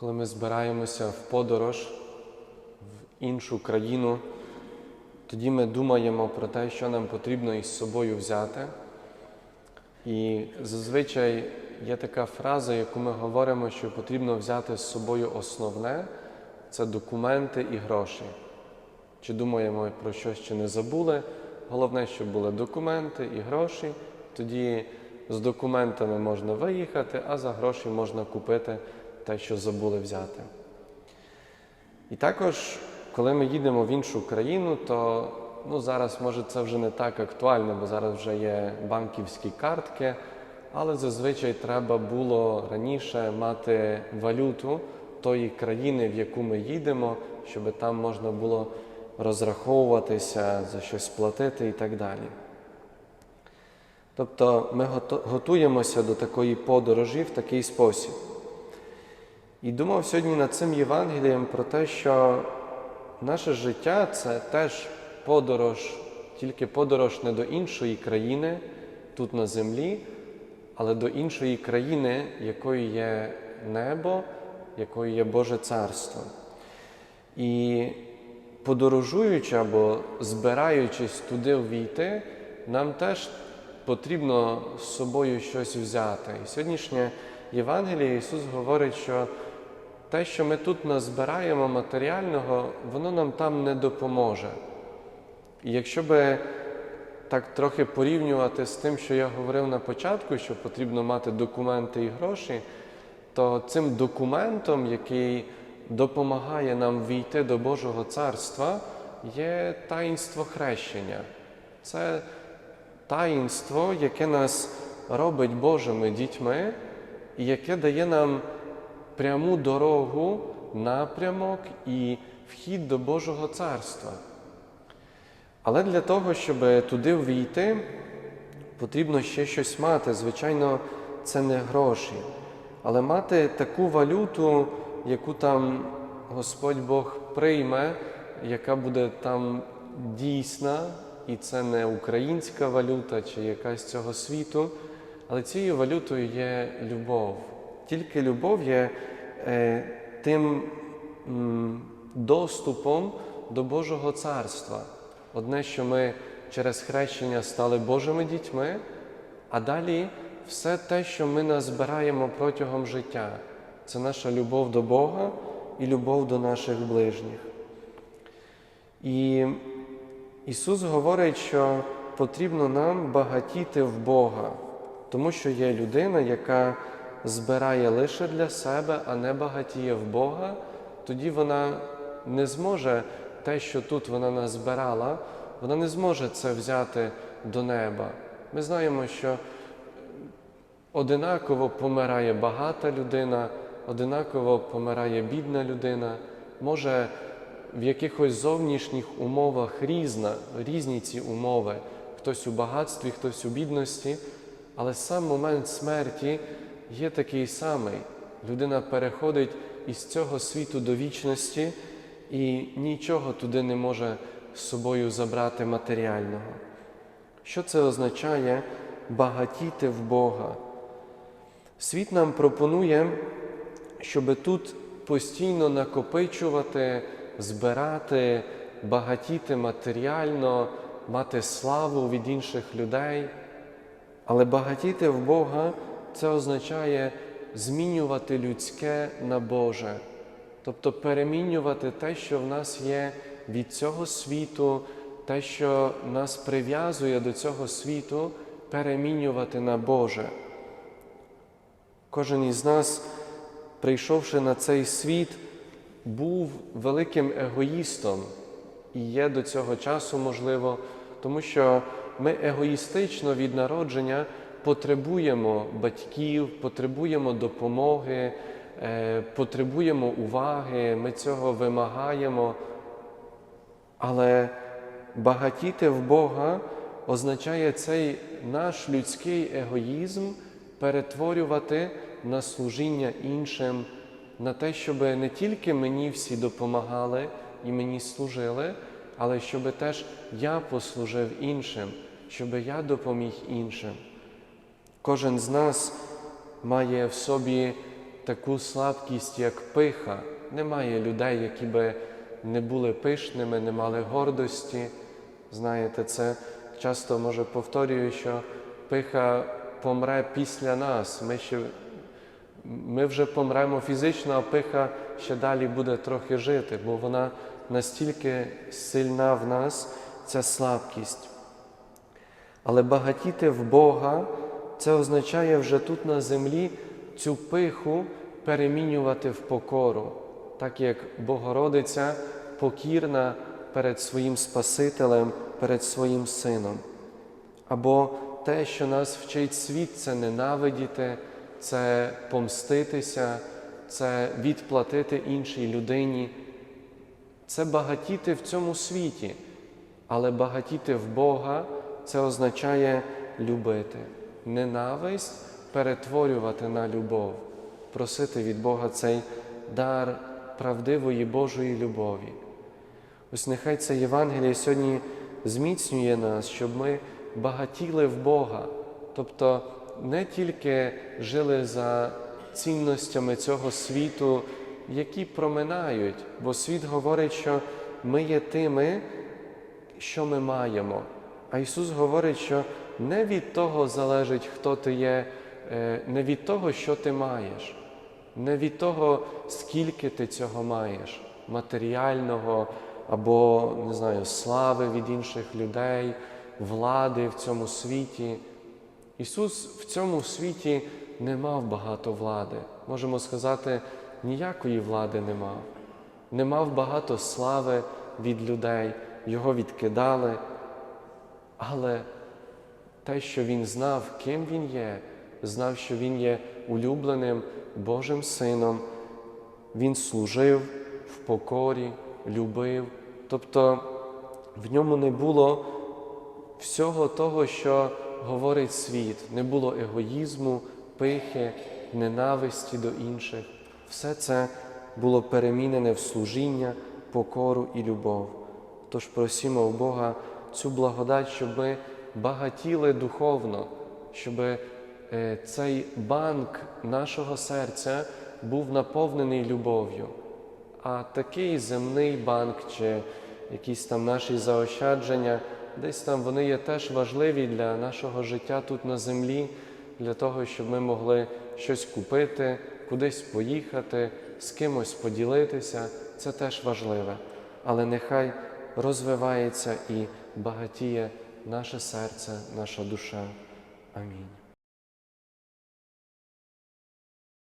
коли ми збираємося в подорож в іншу країну, тоді ми думаємо про те, що нам потрібно із собою взяти. І зазвичай є така фраза, яку ми говоримо, що потрібно взяти з собою основне це документи і гроші. Чи думаємо про щось, чи не забули? Головне, щоб були документи і гроші. Тоді з документами можна виїхати, а за гроші можна купити те, що забули взяти. І також, коли ми їдемо в іншу країну, то ну, зараз може це вже не так актуально, бо зараз вже є банківські картки, але зазвичай треба було раніше мати валюту тої країни, в яку ми їдемо, щоб там можна було розраховуватися, за щось платити і так далі. Тобто ми готуємося до такої подорожі в такий спосіб. І думав сьогодні над цим Євангелієм про те, що наше життя це теж подорож, тільки подорож не до іншої країни тут на землі, але до іншої країни, якою є небо, якою є Боже Царство. І подорожуючи або збираючись туди ввійти, нам теж потрібно з собою щось взяти. І сьогоднішнє Євангеліє Ісус говорить, що те, що ми тут назбираємо матеріального, воно нам там не допоможе. І якщо би так трохи порівнювати з тим, що я говорив на початку, що потрібно мати документи і гроші, то цим документом, який допомагає нам війти до Божого царства, є таїнство хрещення. Це таїнство, яке нас робить Божими дітьми, і яке дає нам пряму дорогу, напрямок і вхід до Божого царства. Але для того, щоб туди ввійти, потрібно ще щось мати. Звичайно, це не гроші, але мати таку валюту, яку там Господь Бог прийме, яка буде там дійсна, і це не українська валюта чи якась цього світу, але цією валютою є любов. Тільки любов є е, тим м, доступом до Божого царства. Одне, що ми через хрещення стали Божими дітьми, а далі все те, що ми назбираємо протягом життя, це наша любов до Бога і любов до наших ближніх. І Ісус говорить, що потрібно нам багатіти в Бога, тому що є людина, яка збирає лише для себе, а не багатіє в Бога, тоді вона не зможе те, що тут вона назбирала, вона не зможе це взяти до неба. Ми знаємо, що одинаково помирає багата людина, одинаково помирає бідна людина, може в якихось зовнішніх умовах різна, різні ці умови, хтось у багатстві, хтось у бідності, але сам момент смерті є такий самий. Людина переходить із цього світу до вічності і нічого туди не може з собою забрати матеріального. Що це означає багатіти в Бога? Світ нам пропонує, щоб тут постійно накопичувати, збирати, багатіти матеріально, мати славу від інших людей. Але багатіти в Бога це означає змінювати людське на Боже, тобто перемінювати те, що в нас є від цього світу, те, що нас прив'язує до цього світу, перемінювати на Боже. Кожен із нас, прийшовши на цей світ, був великим егоїстом і є до цього часу можливо, тому що ми егоїстично від народження потребуємо батьків, потребуємо допомоги, е, потребуємо уваги, ми цього вимагаємо. Але багатіти в Бога означає цей наш людський егоїзм перетворювати на служіння іншим, на те, щоб не тільки мені всі допомагали і мені служили, але щоб теж я послужив іншим, щоб я допоміг іншим. Кожен з нас має в собі таку слабкість, як пиха. Немає людей, які би не були пишними, не мали гордості. Знаєте, це часто може повторюю, що пиха помре після нас. Ми, ще, ми вже помремо фізично, а пиха ще далі буде трохи жити, бо вона настільки сильна в нас, ця слабкість. Але багатіти в Бога це означає вже тут на землі цю пиху перемінювати в покору, так як Богородиця покірна перед своїм Спасителем, перед своїм Сином. Або те, що нас вчить світ, це ненавидіти, це помститися, це відплатити іншій людині. Це багатіти в цьому світі, але багатіти в Бога це означає любити, ненависть перетворювати на любов, просити від Бога цей дар правдивої Божої любові. Ось нехай це Євангеліє сьогодні зміцнює нас, щоб ми багатіли в Бога, тобто не тільки жили за цінностями цього світу, які проминають, бо світ говорить, що ми є тими, що ми маємо. А Ісус говорить, що не від того залежить, хто ти є, е, не від того, що ти маєш, не від того, скільки ти цього маєш, матеріального або не знаю, слави від інших людей, влади в цьому світі. Ісус в цьому світі не мав багато влади. Можемо сказати, ніякої влади не мав. Не мав багато слави від людей, його відкидали. Але те, що він знав, ким він є, знав, що він є улюбленим Божим Сином, він служив в покорі, любив. Тобто в ньому не було всього того, що говорить світ, не було егоїзму, пихи, ненависті до інших. Все це було перемінене в служіння, покору і любов. Тож просімо у Бога цю благодать, щоб ми багатіли духовно, щоб е, цей банк нашого серця був наповнений любов'ю. А такий земний банк чи якісь там наші заощадження, десь там вони є теж важливі для нашого життя тут на землі, для того, щоб ми могли щось купити, кудись поїхати, з кимось поділитися. Це теж важливе. Але нехай розвивається і багатіє наше серце, наша душа. Амінь.